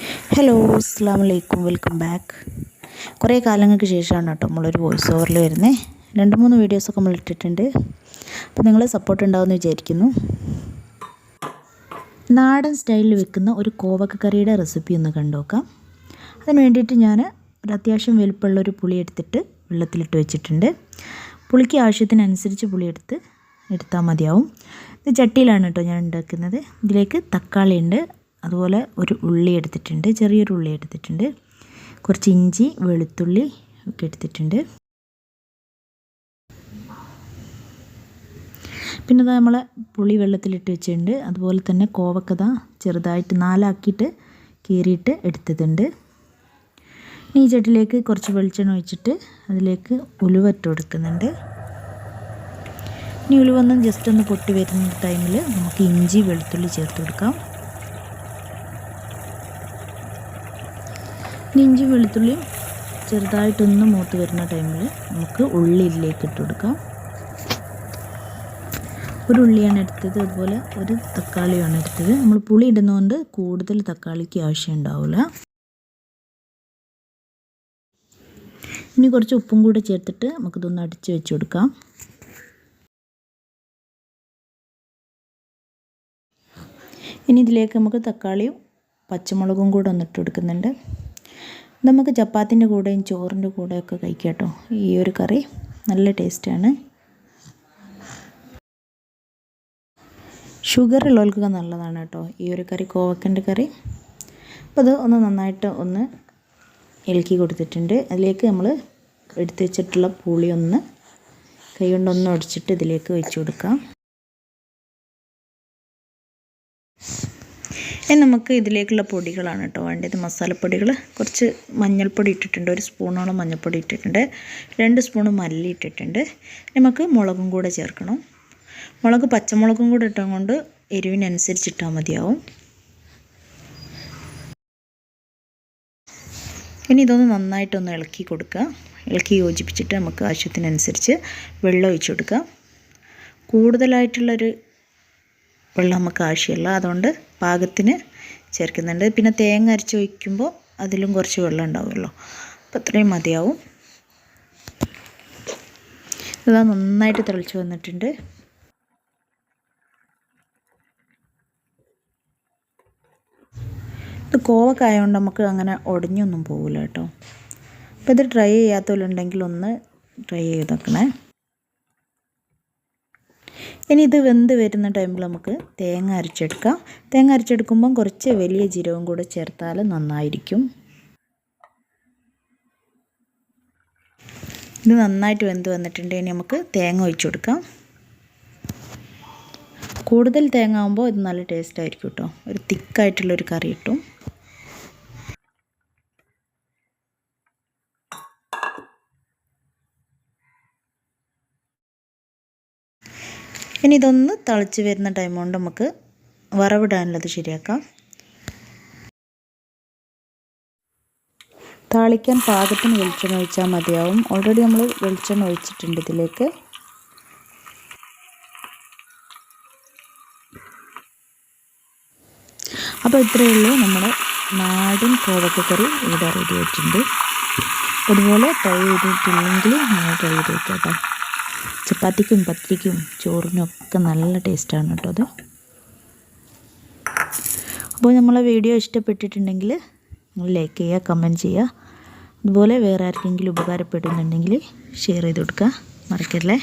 Hello അസ്സാം വലൈക്കും welcome back കുറേ കാലങ്ങൾക്ക് ശേഷമാണ് കേട്ടോ നമ്മളൊരു വോയിസ് ഓവറിൽ വരുന്നത് രണ്ട് മൂന്ന് വീഡിയോസൊക്കെ നമ്മൾ ഇട്ടിട്ടുണ്ട്. അപ്പോൾ നിങ്ങൾ സപ്പോർട്ട് ഉണ്ടാവുമെന്ന് വിചാരിക്കുന്നു. നാടൻ സ്റ്റൈലിൽ വെക്കുന്ന ഒരു കോവക്ക കറിയുടെ റെസിപ്പി ഒന്ന് കണ്ടുനോക്കാം. അതിന് വേണ്ടിയിട്ട് ഞാൻ ഒരു അത്യാവശ്യം വലുപ്പമുള്ള ഒരു പുളി എടുത്തിട്ട് വെള്ളത്തിലിട്ട് വെച്ചിട്ടുണ്ട്. പുളിക്ക് ആവശ്യത്തിനനുസരിച്ച് പുളി എടുത്ത് എടുത്താൽ മതിയാവും. ഇത് ചട്ടിയിലാണ് കേട്ടോ ഞാൻ ഉണ്ടാക്കുന്നത്. ഇതിലേക്ക് തക്കാളി ഉണ്ട് അതുപോലെ ഒരു ഉള്ളി എടുത്തിട്ടുണ്ട് ചെറിയൊരു ഉള്ളി എടുത്തിട്ടുണ്ട് കുറച്ച് ഇഞ്ചി വെളുത്തുള്ളി ഒക്കെ എടുത്തിട്ടുണ്ട്. പിന്നെ അത് നമ്മൾ പുളി വെള്ളത്തിലിട്ട് വെച്ചിട്ടുണ്ട് അതുപോലെ തന്നെ കോവക്കത ചെറുതായിട്ട് നാലാക്കിയിട്ട് കീറിയിട്ട് എടുത്തിട്ടുണ്ട് ഈ ചട്ടിലേക്ക് കുറച്ച് വെളിച്ചെണ്ണ ഒഴിച്ചിട്ട് അതിലേക്ക് ഉലുവ ഇട്ട് കൊടുക്കുന്നുണ്ട്. ഇനി ഉലുവൊന്നും ജസ്റ്റ് ഒന്ന് പൊട്ടി വരുന്ന ടൈമിൽ നമുക്ക് ഇഞ്ചി വെളുത്തുള്ളി ചേർത്ത് കൊടുക്കാം. ഇഞ്ചി വെളുത്തുള്ളിയും ചെറുതായിട്ടൊന്ന് മൂത്ത് വരുന്ന ടൈമിൽ നമുക്ക് ഉള്ളിയിലേക്ക് ഇട്ട് കൊടുക്കാം. ഒരു ഉള്ളിയാണ് എടുത്തത് അതുപോലെ ഒരു തക്കാളിയാണ് എടുത്തത്. നമ്മൾ പുളി ഇടുന്നതുകൊണ്ട് കൂടുതൽ തക്കാളിക്ക് ആവശ്യം ഉണ്ടാവില്ല ഇനി കുറച്ച് ഉപ്പും കൂടെ ചേർത്തിട്ട് നമുക്കിതൊന്ന് അടിച്ച് വെച്ച് കൊടുക്കാം. ഇനി ഇതിലേക്ക് നമുക്ക് തക്കാളിയും പച്ചമുളകും കൂടെ ഒന്നിട്ട് കൊടുക്കുന്നുണ്ട്. നമുക്ക് ചപ്പാത്തിന്റെ കൂടെയും ചോറിന്റെ കൂടെയൊക്കെ കഴിക്കാം കേട്ടോ. ഈ ഒരു കറി നല്ല ടേസ്റ്റാണ്. ഷുഗർ ഉള്ളവർക്കൊക്കെ നല്ലതാണ് കേട്ടോ. ഈ ഒരു കറി കോവക്കന്റെ കറി. അപ്പോൾ അത് ഒന്ന് നന്നായിട്ട് ഒന്ന് ഇളക്കി കൊടുത്തിട്ടുണ്ട്. അതിലേക്ക് നമ്മൾ എടുത്തു വെച്ചിട്ടുള്ള പുളി ഒന്ന് കൈ കൊണ്ടൊന്ന് ഒടിച്ചിട്ട് ഇതിലേക്ക് വെച്ച് കൊടുക്കാം. ഇനി നമുക്ക് ഇതിലേക്കുള്ള പൊടികളാണ് കേട്ടോ വേണ്ടത്. മസാലപ്പൊടികൾ കുറച്ച് മഞ്ഞൾപ്പൊടി ഇട്ടിട്ടുണ്ട്. ഒരു സ്പൂണോളം മഞ്ഞൾപ്പൊടി ഇട്ടിട്ടുണ്ട്. രണ്ട് സ്പൂണ് മല്ലി ഇട്ടിട്ടുണ്ട്. നമുക്ക് മുളകും കൂടെ ചേർക്കണം. മുളക് പച്ചമുളകും കൂടെ ഇട്ടുകൊണ്ട് എരിവിനനുസരിച്ച് ഇട്ടാൽ മതിയാവും. ഇനി ഇതൊന്ന് നന്നായിട്ടൊന്ന് ഇളക്കി കൊടുക്കുക. ഇളക്കി യോജിപ്പിച്ചിട്ട് നമുക്ക് ആവശ്യത്തിനനുസരിച്ച് വെള്ളം ഒഴിച്ചു കൊടുക്കുക. കൂടുതലായിട്ടുള്ളൊരു വെള്ളം നമുക്ക് ആവശ്യമില്ല അതുകൊണ്ട് പാകത്തിന് ചേർക്കുന്നുണ്ട്. പിന്നെ തേങ്ങ അരച്ച് വയ്ക്കുമ്പോൾ അതിലും കുറച്ച് വെള്ളം ഉണ്ടാവുമല്ലോ. അപ്പോൾ അത്രയും മതിയാവും. ഇതാ നന്നായിട്ട് തിളച്ച് വന്നിട്ടുണ്ട്. ഇത് കോവക്കായതുകൊണ്ട് നമുക്ക് അങ്ങനെ ഒടിഞ്ഞൊന്നും പോകില്ല കേട്ടോ. അപ്പോൾ ഇത് ട്രൈ ചെയ്യാത്തവരുണ്ടെങ്കിൽ ഒന്ന് ട്രൈ ചെയ്ത് നോക്കണേ. ഇനി ഇത് വെന്ത് വരുന്ന ടൈമിൽ നമുക്ക് തേങ്ങ അരച്ചെടുക്കാം. തേങ്ങ അരച്ചെടുക്കുമ്പം കുറച്ച് വലിയ ജീരകം കൂടെ ചേർത്താൽ നന്നായിരിക്കും. ഇത് നന്നായിട്ട് വെന്ത് വന്നിട്ടുണ്ട്. ഇനി നമുക്ക് തേങ്ങ ഒഴിച്ചു കൊടുക്കാം. കൂടുതൽ തേങ്ങ ആകുമ്പോൾ ഇത് നല്ല ടേസ്റ്റ് ആയിരിക്കും കേട്ടോ ഒരു തിക്കായിട്ടുള്ളൊരു കറി കിട്ടും. ഇനി ഇതൊന്ന് തളിച്ച് വരുന്ന ടൈം കൊണ്ട് നമുക്ക് വറവിടാനുള്ളത് ശരിയാക്കാം. താളിക്കാൻ പാകത്തിന് വെളിച്ചെണ്ണ ഒഴിച്ചാൽ മതിയാവും. ഓൾറെഡി നമ്മൾ വെളിച്ചെണ്ണ ഒഴിച്ചിട്ടുണ്ട് ഇതിലേക്ക്. അപ്പോൾ ഇത്രയേ ഉള്ളൂ നമ്മുടെ നാടൻ കോവക്കക്കറി ഇവിടെ റെഡി ആയിട്ടുണ്ട്. അതുപോലെ തൈ ചെയ്തിട്ടില്ലെങ്കിൽ നിങ്ങൾ ട്രൈ ചെയ്ത് കേട്ടോ. ചപ്പാത്തിക്കും പത്തിരിക്കും ചോറിനും ഒക്കെ നല്ല ടേസ്റ്റാണ് കേട്ടോ അത്. അപ്പോൾ നമ്മളെ വീഡിയോ ഇഷ്ടപ്പെട്ടിട്ടുണ്ടെങ്കിൽ നിങ്ങൾ ലൈക്ക് ചെയ്യുക കമന്റ് ചെയ്യുക. അതുപോലെ വേറെ ആർക്കെങ്കിലും ഉപകാരപ്പെടുന്നുണ്ടെങ്കിൽ ഷെയർ ചെയ്ത് കൊടുക്കുക. മറക്കല്ലേ